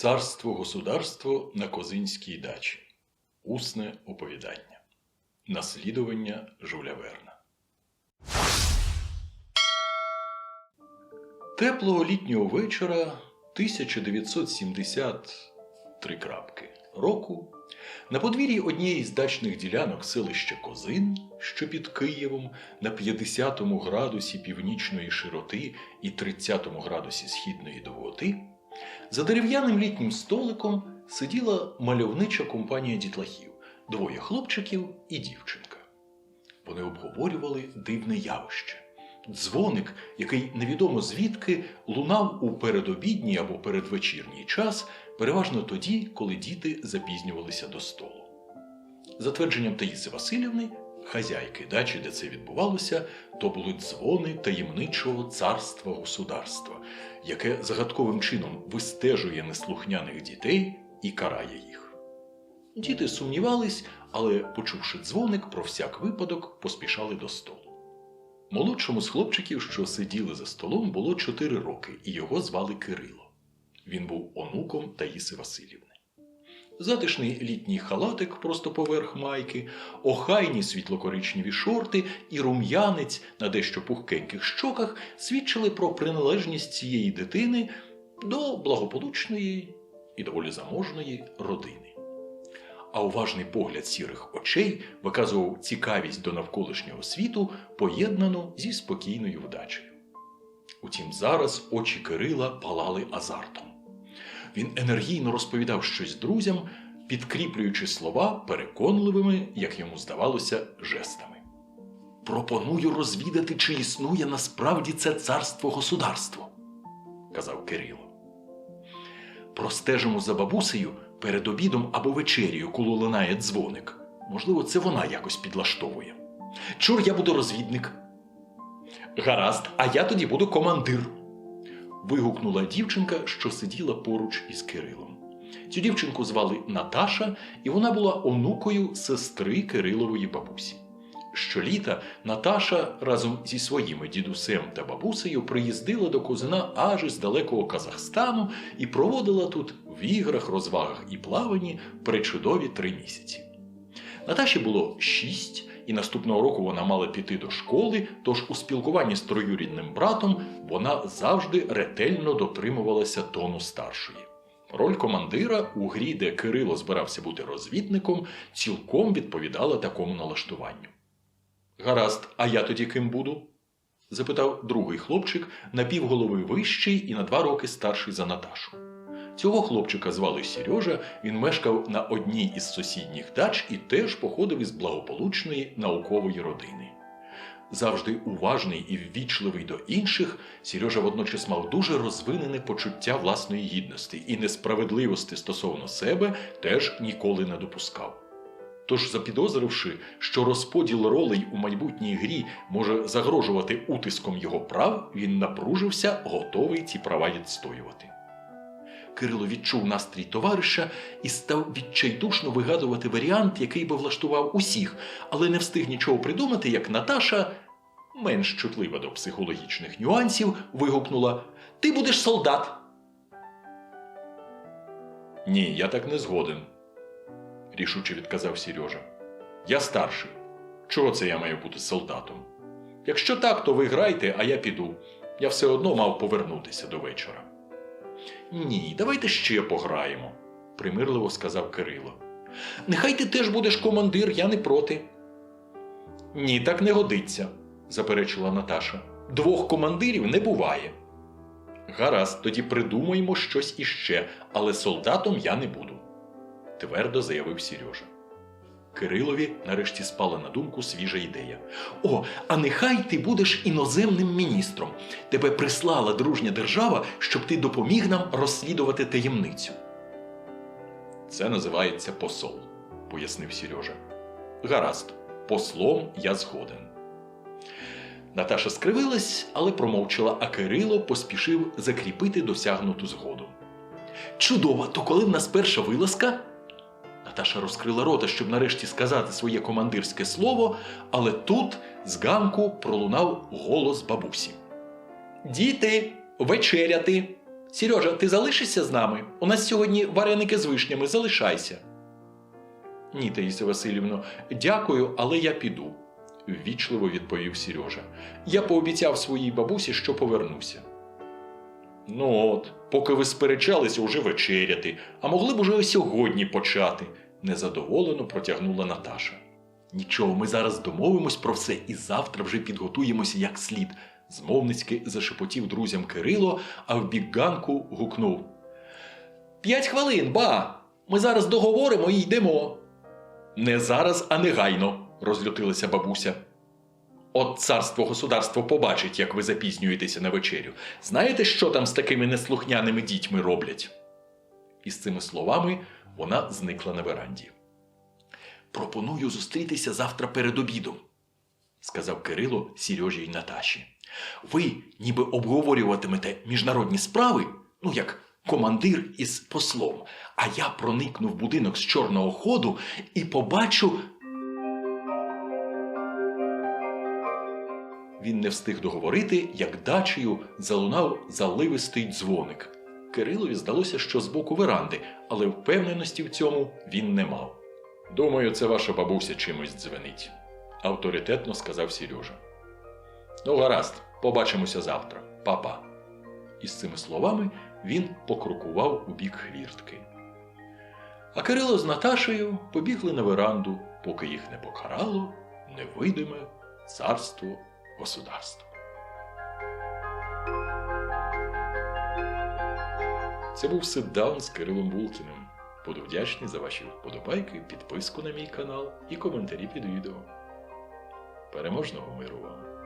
Царство государство на Козинській дачі. Усне оповідання. Наслідування Жуля Верна. Теплого літнього вечора 1973 крапки року на подвір'ї однієї з дачних ділянок селища Козин, що під Києвом на 50 градусі північної широти і 30 градусі східної довготи, за дерев'яним літнім столиком сиділа мальовнича компанія дітлахів, двоє хлопчиків і дівчинка. Вони обговорювали дивне явище. Дзвоник, який невідомо звідки лунав у передобідній або передвечірній час, переважно тоді, коли діти запізнювалися до столу. За твердженням Таїси Васильівни, хазяйки дачі, де це відбувалося, то були дзвони таємничого царства государства, яке загадковим чином вистежує неслухняних дітей і карає їх. Діти сумнівались, але, почувши дзвоник, про всяк випадок поспішали до столу. Молодшому з хлопчиків, що сиділи за столом, було 4 роки, і його звали Кирило. Він був онуком Таїси Васильівни. Затишний літній халатик просто поверх майки, охайні світлокоричневі шорти і рум'янець на дещо пухкеньких щоках свідчили про приналежність цієї дитини до благополучної і доволі заможної родини. А уважний погляд сірих очей виказував цікавість до навколишнього світу, поєднану зі спокійною вдачею. Утім, зараз очі Кирила палали азартом. Він енергійно розповідав щось друзям, підкріплюючи слова переконливими, як йому здавалося, жестами. Пропоную розвідати, чи існує насправді це царство государство, казав Кирило. Простежимо за бабусею перед обідом або вечерію, коли лунає дзвоник. Можливо, це вона якось підлаштовує. Чур, я буду розвідник. Гаразд, а я тоді буду командир. Вигукнула дівчинка, що сиділа поруч із Кирилом. Цю дівчинку звали Наташа, і вона була онукою сестри Кирилової бабусі. Щоліта Наташа разом зі своїми дідусем та бабусею приїздила до Козина аж із далекого Казахстану і проводила тут в іграх, розвагах і плаванні причудові три місяці. Наташі було шість, і наступного року вона мала піти до школи, тож у спілкуванні з троюрідним братом вона завжди ретельно дотримувалася тону старшої. Роль командира у грі, де Кирило збирався бути розвідником, цілком відповідала такому налаштуванню. Гаразд, а я тоді ким буду? Запитав другий хлопчик, на півголови вищий і на два роки старший за Наташу. Цього хлопчика звали Сережа, він мешкав на одній із сусідніх дач і теж походив із благополучної наукової родини. Завжди уважний і ввічливий до інших, Сережа водночас мав дуже розвинене почуття власної гідності і несправедливості стосовно себе теж ніколи не допускав. Тож, запідозривши, що розподіл ролей у майбутній грі може загрожувати утиском його прав, він напружився, готовий ці права відстоювати. Кирило відчув настрій товариша і став відчайдушно вигадувати варіант, який би влаштував усіх, але не встиг нічого придумати, як Наташа, менш чутлива до психологічних нюансів, вигукнула: Ти будеш солдат. Ні, я так не згоден, рішуче відказав Сережа. Я старший. Чого це я маю бути солдатом? Якщо так, то ви грайте, а я піду. Я все одно мав повернутися до вечора. Ні, давайте ще пограємо, примирливо сказав Кирило. Нехай ти теж будеш командир, я не проти. Ні, так не годиться, заперечила Наташа. Двох командирів не буває. Гаразд, тоді придумаємо щось іще, але солдатом я не буду, твердо заявив Сережа. Кирилові нарешті спала на думку свіжа ідея. О, а нехай ти будеш іноземним міністром. Тебе прислала дружня держава, щоб ти допоміг нам розслідувати таємницю. Це називається посол, пояснив Сережа. Гаразд, послом я згоден. Наташа скривилась, але промовчала, а Кирило поспішив закріпити досягнуту згоду. Чудово, то коли в нас перша вилазка? Наташа розкрила рота, щоб нарешті сказати своє командирське слово, але тут з ганку пролунав голос бабусі. Діти, вечеряти. Сережа, ти залишишся з нами? У нас сьогодні вареники з вишнями, залишайся. Ні, Таїсі Васильівно, дякую, але я піду, ввічливо відповів Сережа. Я пообіцяв своїй бабусі, що повернуся. Ну от, поки ви сперечалися, уже вечеряти, а могли б уже сьогодні почати, незадоволено протягнула Наташа. Нічого, ми зараз домовимось про все і завтра вже підготуємося як слід. Змовницьки зашепотів друзям Кирило, а в бік ганку гукнув. П'ять хвилин, ба! Ми зараз договоримо і йдемо. Не зараз, а негайно, розлютилася бабуся. От царство государство побачить, як ви запізнюєтеся на вечерю. Знаєте, що там з такими неслухняними дітьми роблять? І з цими словами вона зникла на веранді. Пропоную зустрітися завтра перед обідом, сказав Кирило Сережі й Наташі. Ви ніби обговорюватимете міжнародні справи, ну як командир із послом, а я проникну в будинок з чорного ходу і побачу. Він не встиг договорити, як дачею залунав заливистий дзвоник. Кирилові здалося, що з боку веранди, але впевненості в цьому він не мав. Думаю, це ваша бабуся чимось дзвенить, авторитетно сказав Сережа. Ну, гаразд, побачимося завтра, папа. І з цими словами він покрокував у бік хвіртки. А Кирило з Наташею побігли на веранду, поки їх не покарало невидиме царство государства. Це був ситдаун з Кирилом Булкіним. Буду вдячний за ваші вподобайки, підписку на мій канал і коментарі під відео. Переможного миру вам!